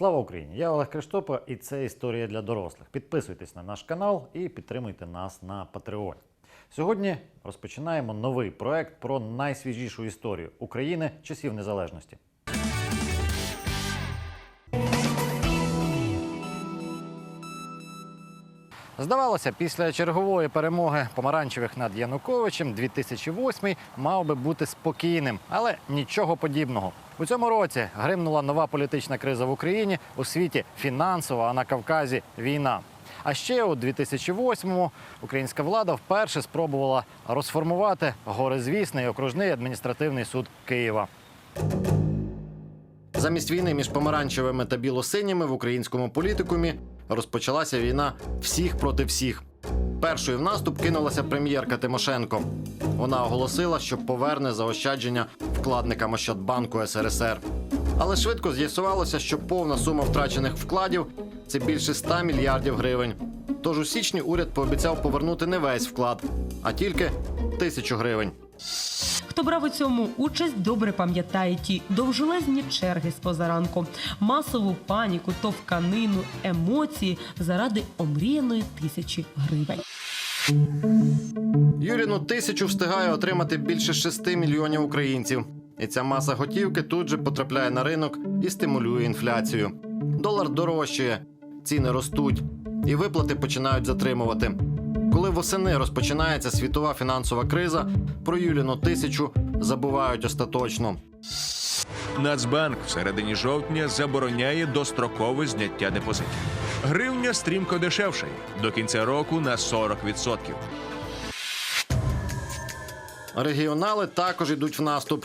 Слава Україні! Я Олег Криштопа, і це історія для дорослих. Підписуйтесь на наш канал і підтримуйте нас на Патреоні. Сьогодні розпочинаємо новий проект про найсвіжішу історію України часів незалежності. Здавалося, після чергової перемоги помаранчевих над Януковичем 2008 мав би бути спокійним, але нічого подібного. У цьому році гримнула нова політична криза в Україні у світі фінансова, а на Кавказі війна. А ще у 2008-му українська влада вперше спробувала розформувати горизвісний окружний адміністративний суд Києва. Замість війни між помаранчевими та білосиніми в українському політикумі розпочалася війна всіх проти всіх. Першою в наступ кинулася прем'єрка Тимошенко. Вона оголосила, що поверне заощадження вкладникам Ощадбанку СРСР. Але швидко з'ясувалося, що повна сума втрачених вкладів це більше 100 мільярдів гривень. Тож у січні уряд пообіцяв повернути не весь вклад, а тільки тисячу гривень. Хто брав у цьому участь, добре пам'ятає ті довжелезні черги з позаранку, масову паніку, товканину, емоції заради омріяної тисячі гривень. Юріну тисячу встигає отримати більше 6 мільйонів українців. І ця маса готівки тут же потрапляє на ринок і стимулює інфляцію. Долар дорожчає, ціни ростуть, і виплати починають затримувати. Коли восени розпочинається світова фінансова криза, про Юліну тисячу забувають остаточно. Нацбанк в середині жовтня забороняє дострокове зняття депозитів. Гривня стрімко дешевшає до кінця року на 40%. Регіонали також йдуть в наступ.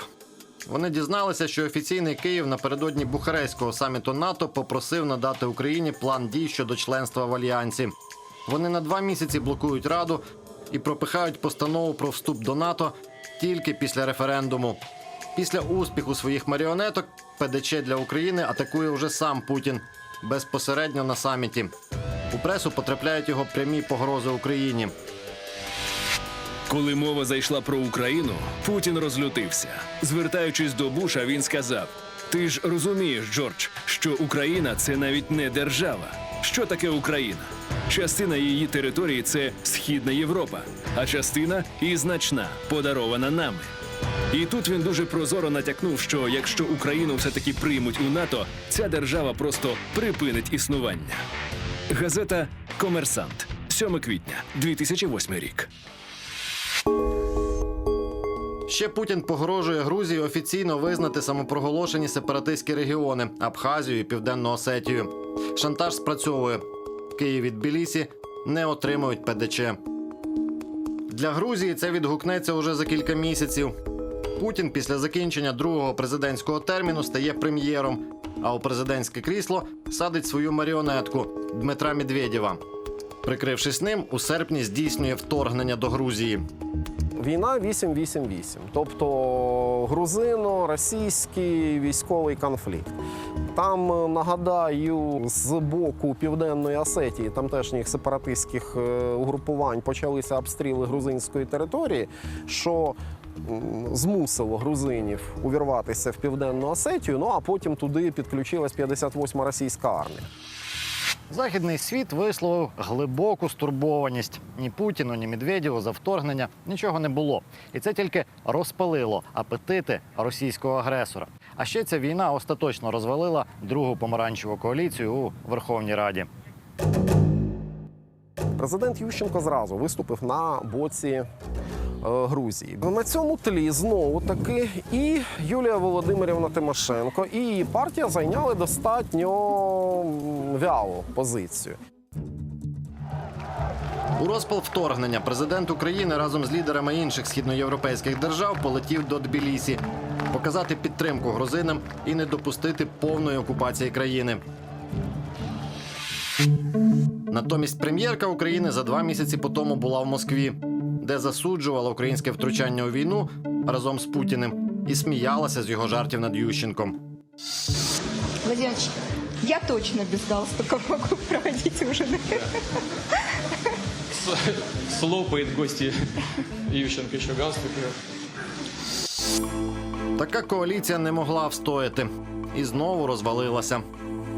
Вони дізналися, що офіційний Київ напередодні Бухарестського саміту НАТО попросив надати Україні план дій щодо членства в альянсі. Вони на два місяці блокують раду і пропихають постанову про вступ до НАТО тільки після референдуму. Після успіху своїх маріонеток ПДЧ для України атакує вже сам Путін безпосередньо на саміті. У пресу потрапляють його прямі погрози Україні. Коли мова зайшла про Україну, Путін розлютився. Звертаючись до Буша, він сказав: Ти ж розумієш, Джордж, що Україна це навіть не держава. Що таке Україна? Частина її території це Східна Європа, а частина і значна, подарована нами. І тут він дуже прозоро натякнув, що якщо Україну все-таки приймуть у НАТО, ця держава просто припинить існування. Газета Комерсант, 7 квітня, 2008 рік. Ще Путін погрожує Грузії офіційно визнати самопроголошені сепаратистські регіони Абхазію і Південну Осетію. Шантаж спрацьовує. Київ від Білісі не отримують ПДЧ. Для Грузії це відгукнеться уже за кілька місяців. Путін після закінчення другого президентського терміну стає прем'єром, а у президентське крісло садить свою маріонетку Дмитра Медведєва. Прикрившись ним, у серпні здійснює вторгнення до Грузії. Війна 888, тобто грузино-російський військовий конфлікт. Там е, нагадаю, з боку південної Осетії, тамтешніх сепаратистських е, угрупувань почалися обстріли грузинської території, що змусило грузинів увірватися в південну Осетію. Ну а потім туди підключилась 58-ма російська армія. Західний світ висловив глибоку стурбованість. Ні Путіну, ні Медведєву за вторгнення нічого не було. І це тільки розпалило апетити російського агресора. А ще ця війна остаточно розвалила другу помаранчеву коаліцію у Верховній Раді. Президент Ющенко зразу виступив на боці Грузії. На цьому тлі знову таки і Юлія Володимирівна Тимошенко, і її партія зайняли достатньо вялу позицію. У розпал вторгнення президент України разом з лідерами інших східноєвропейських держав полетів до Тбілісі показати підтримку грузинам і не допустити повної окупації країни. Натомість прем'єрка України за два місяці по тому була в Москві, де засуджувала українське втручання у війну разом з Путіним і сміялася з його жартів над Ющенком. Владимирович, я точно без галстука могу проводить ужины. слопает гости Ющенко еще галстук. Така коаліція не могла встояти і знову розвалилася.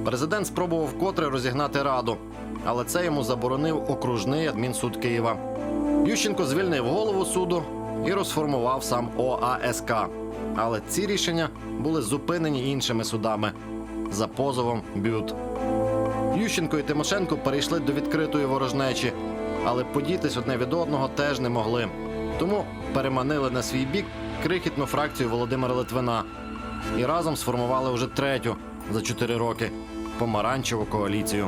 Президент спробував вкотре розігнати раду, але це йому заборонив окружний адмінсуд Києва. Ющенко звільнив голову суду і розформував сам ОАСК. Але ці рішення були зупинені іншими судами за позовом Бют. Ющенко і Тимошенко перейшли до відкритої ворожнечі, але подітись одне від одного теж не могли. Тому переманили на свій бік крихітну фракцію Володимира Литвина і разом сформували вже третю за чотири роки помаранчеву коаліцію.